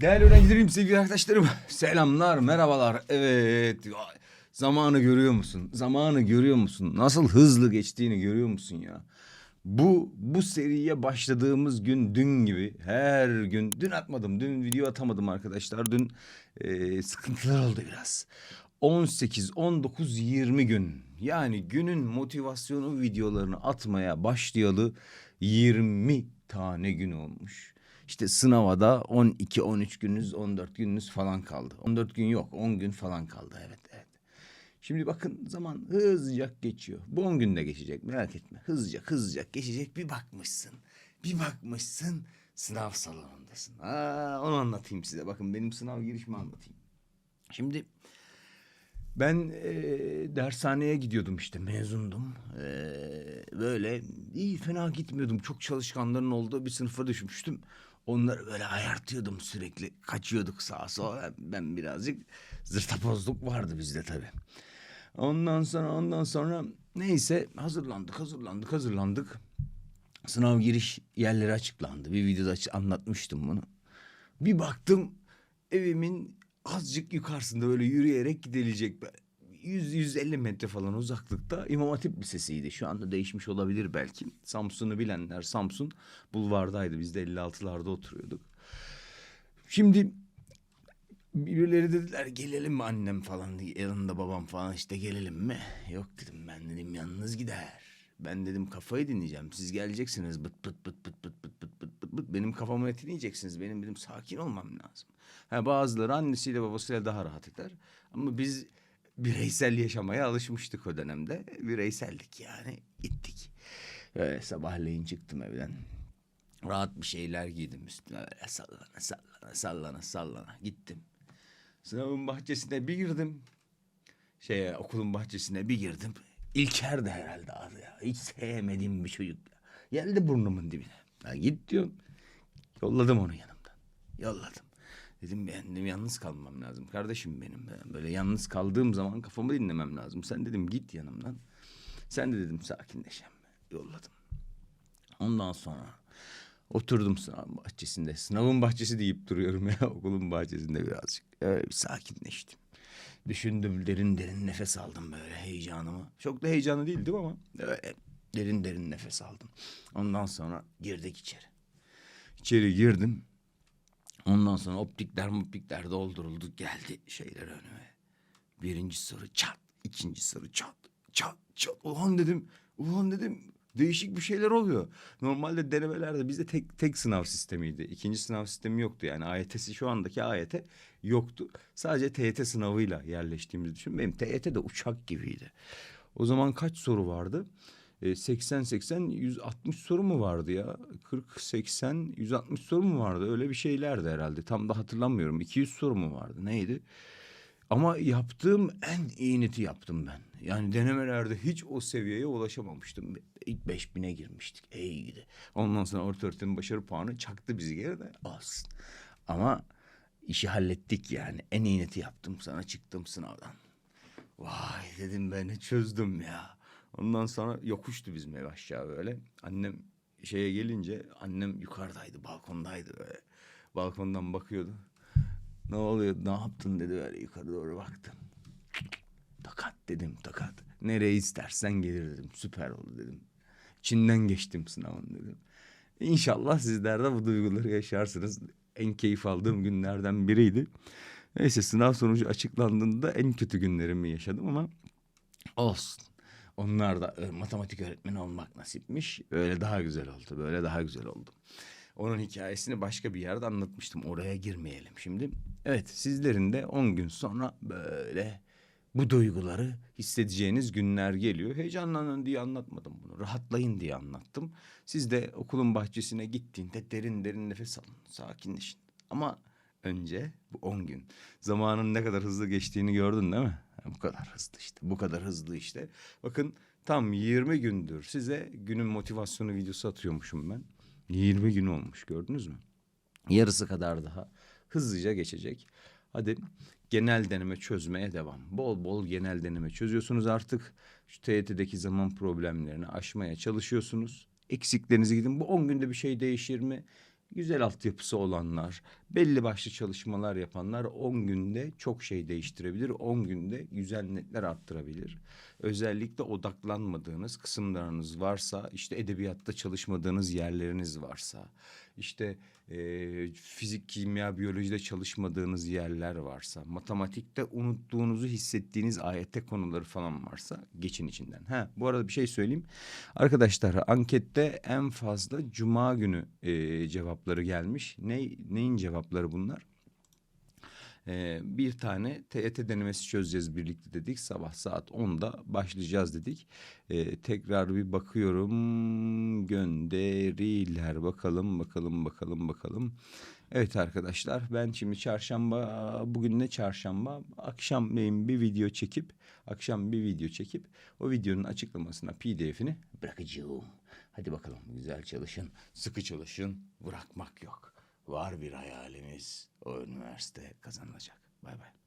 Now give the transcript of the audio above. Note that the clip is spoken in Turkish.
Değerli öğrencilerim, sevgili arkadaşlarım, selamlar, merhabalar. Evet, zamanı görüyor musun? Zamanı görüyor musun? Nasıl hızlı geçtiğini görüyor musun ya? Bu bu seriye başladığımız gün dün gibi her gün dün atmadım dün video atamadım arkadaşlar dün e, sıkıntılar oldu biraz 18 19 20 gün yani günün motivasyonu videolarını atmaya başlayalı 20 tane gün olmuş. İşte sınava da 12 13 gününüz 14 gününüz falan kaldı. 14 gün yok 10 gün falan kaldı evet evet. Şimdi bakın zaman hızlıca geçiyor. Bu 10 günde geçecek merak etme. Hızlıca hızlıca geçecek bir bakmışsın. Bir bakmışsın sınav salonundasın. Aa, onu anlatayım size. Bakın benim sınav girişimi anlatayım. Şimdi ben e, dershaneye gidiyordum işte mezundum. E, böyle iyi fena gitmiyordum. Çok çalışkanların olduğu bir sınıfa düşmüştüm. Onları böyle ayartıyordum sürekli. Kaçıyorduk sağa sola. Ben birazcık zırtapozluk vardı bizde tabii. Ondan sonra ondan sonra neyse hazırlandık hazırlandık hazırlandık. Sınav giriş yerleri açıklandı. Bir videoda anlatmıştım bunu. Bir baktım evimin azıcık yukarısında böyle yürüyerek gidilecek 100-150 metre falan uzaklıkta İmam Hatip Lisesi'ydi. Şu anda değişmiş olabilir belki. Samsun'u bilenler Samsun bulvardaydı. Biz de 56'larda oturuyorduk. Şimdi birileri dediler gelelim mi annem falan yanında babam falan işte gelelim mi? Yok dedim ben dedim yalnız gider. Ben dedim kafayı dinleyeceğim. Siz geleceksiniz bıt bıt bıt bıt bıt bıt bıt bıt bıt bıt. Benim kafamı etkileyeceksiniz. Benim dedim sakin olmam lazım. Ha, bazıları annesiyle babasıyla daha rahat eder. Ama biz bireysel yaşamaya alışmıştık o dönemde. Bireysellik yani gittik. Böyle sabahleyin çıktım evden. Rahat bir şeyler giydim üstüne böyle sallana sallana sallana sallana gittim. Sınavın bahçesine bir girdim. Şeye okulun bahçesine bir girdim. İlker de herhalde adı ya. Hiç sevmediğim bir çocuk. Geldi burnumun dibine. Ya git diyorum. Yolladım onu yanımdan. Yolladım. Dedim ben dedim, yalnız kalmam lazım. Kardeşim benim. Ben böyle yalnız kaldığım zaman kafamı dinlemem lazım. Sen dedim git yanımdan. Sen de dedim sakinleşem. Yolladım. Ondan sonra oturdum sınav bahçesinde. Sınavın bahçesi deyip duruyorum ya okulun bahçesinde birazcık. Öyle bir sakinleştim. Düşündüm derin derin nefes aldım böyle heyecanımı. Çok da heyecanlı değildim ama öyle derin derin nefes aldım. Ondan sonra girdik içeri. İçeri girdim. Ondan sonra optikler moptikler dolduruldu. Geldi şeyler önüme. Birinci soru çat. ikinci soru çat. Çat çat. Ulan dedim. Ulan dedim. Değişik bir şeyler oluyor. Normalde denemelerde bizde tek tek sınav sistemiydi. İkinci sınav sistemi yoktu yani. AYT'si şu andaki AYT yoktu. Sadece TYT sınavıyla yerleştiğimizi düşün. Benim TYT de uçak gibiydi. O zaman kaç soru vardı? E, 80 80 160 soru mu vardı ya? 40 80 160 soru mu vardı? Öyle bir şeylerdi herhalde. Tam da hatırlamıyorum. 200 soru mu vardı? Neydi? Ama yaptığım en iyi neti yaptım ben. Yani denemelerde hiç o seviyeye ulaşamamıştım. İlk 5000'e girmiştik. İyi gidi. Ondan sonra orta öğretim başarı puanı çaktı bizi geri de olsun. Ama işi hallettik yani. En iyi neti yaptım. Sana çıktım sınavdan. Vay dedim ben çözdüm ya. Ondan sonra yokuştu bizim ev aşağı böyle. Annem şeye gelince annem yukarıdaydı balkondaydı böyle. Balkondan bakıyordu. Ne oluyor ne yaptın dedi böyle yukarı doğru baktım. Takat dedim takat. Nereye istersen gelir dedim. Süper oldu dedim. İçinden geçtim sınavın dedim. İnşallah sizler de bu duyguları yaşarsınız. En keyif aldığım günlerden biriydi. Neyse sınav sonucu açıklandığında en kötü günlerimi yaşadım ama olsun. Onlar da e, matematik öğretmeni olmak nasipmiş. Öyle daha güzel oldu. Böyle daha güzel oldu. Onun hikayesini başka bir yerde anlatmıştım. Oraya girmeyelim şimdi. Evet sizlerin de 10 gün sonra böyle bu duyguları hissedeceğiniz günler geliyor. Heyecanlanın diye anlatmadım bunu. Rahatlayın diye anlattım. Siz de okulun bahçesine gittiğinde derin derin nefes alın. Sakinleşin. Ama önce bu 10 gün. Zamanın ne kadar hızlı geçtiğini gördün değil mi? Bu kadar hızlı işte. Bu kadar hızlı işte. Bakın tam 20 gündür size günün motivasyonu videosu atıyormuşum ben. 20 gün olmuş gördünüz mü? Yarısı kadar daha hızlıca geçecek. Hadi genel deneme çözmeye devam. Bol bol genel deneme çözüyorsunuz artık. Şu TYT'deki zaman problemlerini aşmaya çalışıyorsunuz. Eksiklerinizi gidin. Bu 10 günde bir şey değişir mi? Güzel altyapısı olanlar, belli başlı çalışmalar yapanlar 10 günde çok şey değiştirebilir. 10 günde güzel netler arttırabilir. Özellikle odaklanmadığınız kısımlarınız varsa, işte edebiyatta çalışmadığınız yerleriniz varsa, işte e, fizik, kimya, biyolojide çalışmadığınız yerler varsa, matematikte unuttuğunuzu hissettiğiniz AYT konuları falan varsa geçin içinden. Ha, bu arada bir şey söyleyeyim. Arkadaşlar ankette en fazla cuma günü e, cevapları gelmiş. Ne neyin cevapları bunlar? Ee, bir tane TET denemesi çözeceğiz birlikte dedik. Sabah saat 10'da başlayacağız dedik. Ee, tekrar bir bakıyorum. Gönderiler. Bakalım bakalım bakalım bakalım. Evet arkadaşlar ben şimdi çarşamba bugün ne çarşamba akşamleyin bir video çekip akşam bir video çekip o videonun açıklamasına pdf'ini bırakacağım. Hadi bakalım güzel çalışın sıkı çalışın bırakmak yok. Var bir hayaliniz o üniversite kazanılacak. Bay bay.